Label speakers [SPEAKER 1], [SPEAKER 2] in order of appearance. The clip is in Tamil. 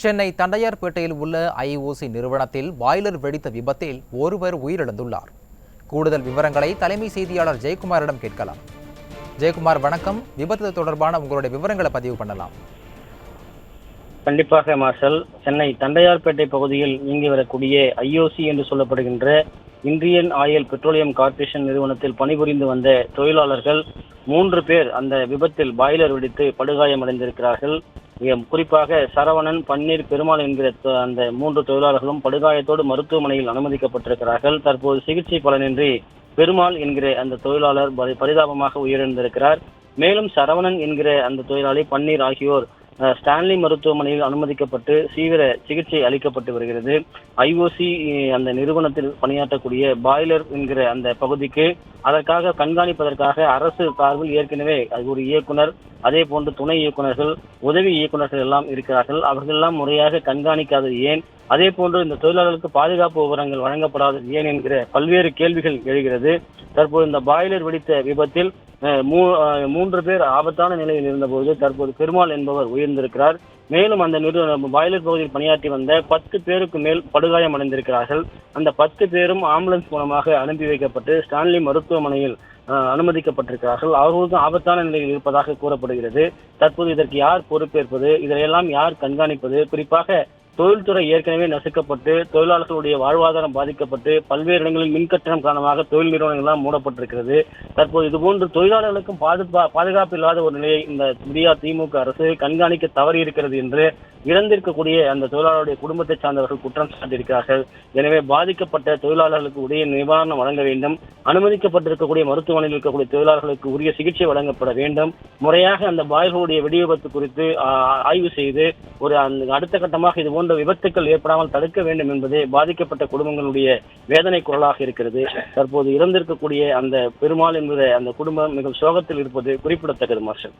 [SPEAKER 1] சென்னை தண்டையார்பேட்டையில் உள்ள ஐஓசி நிறுவனத்தில் பாய்லர் வெடித்த விபத்தில் ஒருவர் உயிரிழந்துள்ளார். கூடுதல் விவரங்களை தலைமை செய்தியாளர் ஜெயக்குமாரிடம் கேட்கலாம். ஜெயக்குமார் வணக்கம். விபத்து தொடர்பான உங்களுடைய விவரங்களை பதிவு பண்ணலாம்.
[SPEAKER 2] கண்டிப்பாக மார்ஷல் சென்னை தண்டையார்பேட்டை பகுதியில் இயங்கி வரக்கூடிய ஐஓசி என்று சொல்லப்படுகின்ற இந்தியன் ஆயில் பெட்ரோலியம் கார்ப்பரேஷன் நிறுவனத்தில் பணிபுரிந்து வந்த தொழிலாளர்கள் மூன்று பேர் அந்த விபத்தில் பாய்லர் வெடித்து படுகாயமடைந்திருக்கிறார்கள். குறிப்பாக சரவணன் பன்னீர் பெருமாள் என்கிற அந்த மூன்று தொழிலாளர்களும் படுகாயத்தோடு மருத்துவமனையில் அனுமதிக்கப்பட்டிருக்கிறார்கள். தற்போது சிகிச்சை பலனின்றி பெருமாள் என்கிற அந்த தொழிலாளர் பரி- பரிதாபமாக உயிரிழந்திருக்கிறார். மேலும் சரவணன் என்கிற அந்த தொழிலாளி பன்னீர் ஆகியோர் ஸ்டான்லி மருத்துவமனையில் அனுமதிக்கப்பட்டு தீவிர சிகிச்சை அளிக்கப்பட்டு வருகிறது. ஐஓசி அந்த நிறுவனத்தில் பணியாற்றக்கூடிய பாய்லர் என்கிற அந்த பகுதிக்கு அதற்காக கண்காணிப்பதற்காக அரசு சார்பில் ஏற்கனவே அது ஒரு இயக்குனர் அதே போன்று துணை இயக்குநர்கள் உதவி இயக்குனர்கள் எல்லாம் இருக்கிறார்கள். அவர்கள் எல்லாம் முறையாக கண்காணிக்காதது ஏன்? அதே போன்று இந்த தொழிலாளர்களுக்கு பாதுகாப்பு விவரங்கள் வழங்கப்படாதது ஏன் என்கிற பல்வேறு கேள்விகள் எழுகிறது. தற்போது இந்த பாய்லர் வெடித்த விபத்தில் மூன்று பேர் ஆபத்தான நிலையில் இருந்தபோது தற்போது பெருமாள் என்பவர் உயர்ந்திருக்கிறார். மேலும் அந்த நிறுவன பாய்லர் பகுதியில் பணியாற்றி வந்த பத்து பேருக்கு மேல் படுகாயம் அடைந்திருக்கிறார்கள். அந்த பத்து பேரும் ஆம்புலன்ஸ் மூலமாக அனுப்பி வைக்கப்பட்டு ஸ்டான்லி மருத்துவமனையில் அனுமதிக்கப்பட்டிருக்கிறார்கள். அவர்களுக்கும் ஆபத்தான நிலையில் இருப்பதாக கூறப்படுகிறது. தற்போது இதற்கு யார் பொறுப்பேற்பது? இதையெல்லாம் யார் கண்காணிப்பது? குறிப்பாக தொழில்துறை ஏற்கனவே நசுக்கப்பட்டு தொழிலாளர்களுடைய வாழ்வாதாரம் பாதிக்கப்பட்டு பல்வேறு இடங்களில் மின்கட்டணம் காரணமாக தொழில் நிறுவனங்கள்லாம் மூடப்பட்டிருக்கிறது. தற்போது இதுபோன்று தொழிலாளர்களுக்கும் பாதுகா பாதுகாப்பு இல்லாத ஒரு நிலையை இந்த இந்தியா திமுக அரசு கண்காணிக்க தவறி இருக்கிறது என்று இழந்திருக்கக்கூடிய அந்த தொழிலாளருடைய குடும்பத்தை சார்ந்தவர்கள் குற்றம் சாட்டியிருக்கிறார்கள். எனவே பாதிக்கப்பட்ட தொழிலாளர்களுக்கு உரிய நிவாரணம் வழங்க வேண்டும். அனுமதிக்கப்பட்டிருக்கக்கூடிய மருத்துவமனையில் இருக்கக்கூடிய தொழிலாளர்களுக்கு உரிய சிகிச்சை வழங்கப்பட வேண்டும். முறையாக அந்த பாய்களுடைய வெடிவிபத்து குறித்து ஆய்வு செய்து ஒரு அந்த அடுத்த கட்டமாக இது போன்ற விபத்துக்கள் ஏற்படாமல் தடுக்க வேண்டும் என்பதே பாதிக்கப்பட்ட குடும்பங்களுடைய வேதனை குரலாக இருக்கிறது. தற்போது இறந்திருக்கக்கூடிய அந்த பெருமாள் என்கிற அந்த குடும்பம் மிக சோகத்தில் இருப்பது குறிப்பிடத்தக்கது மார்ஷல்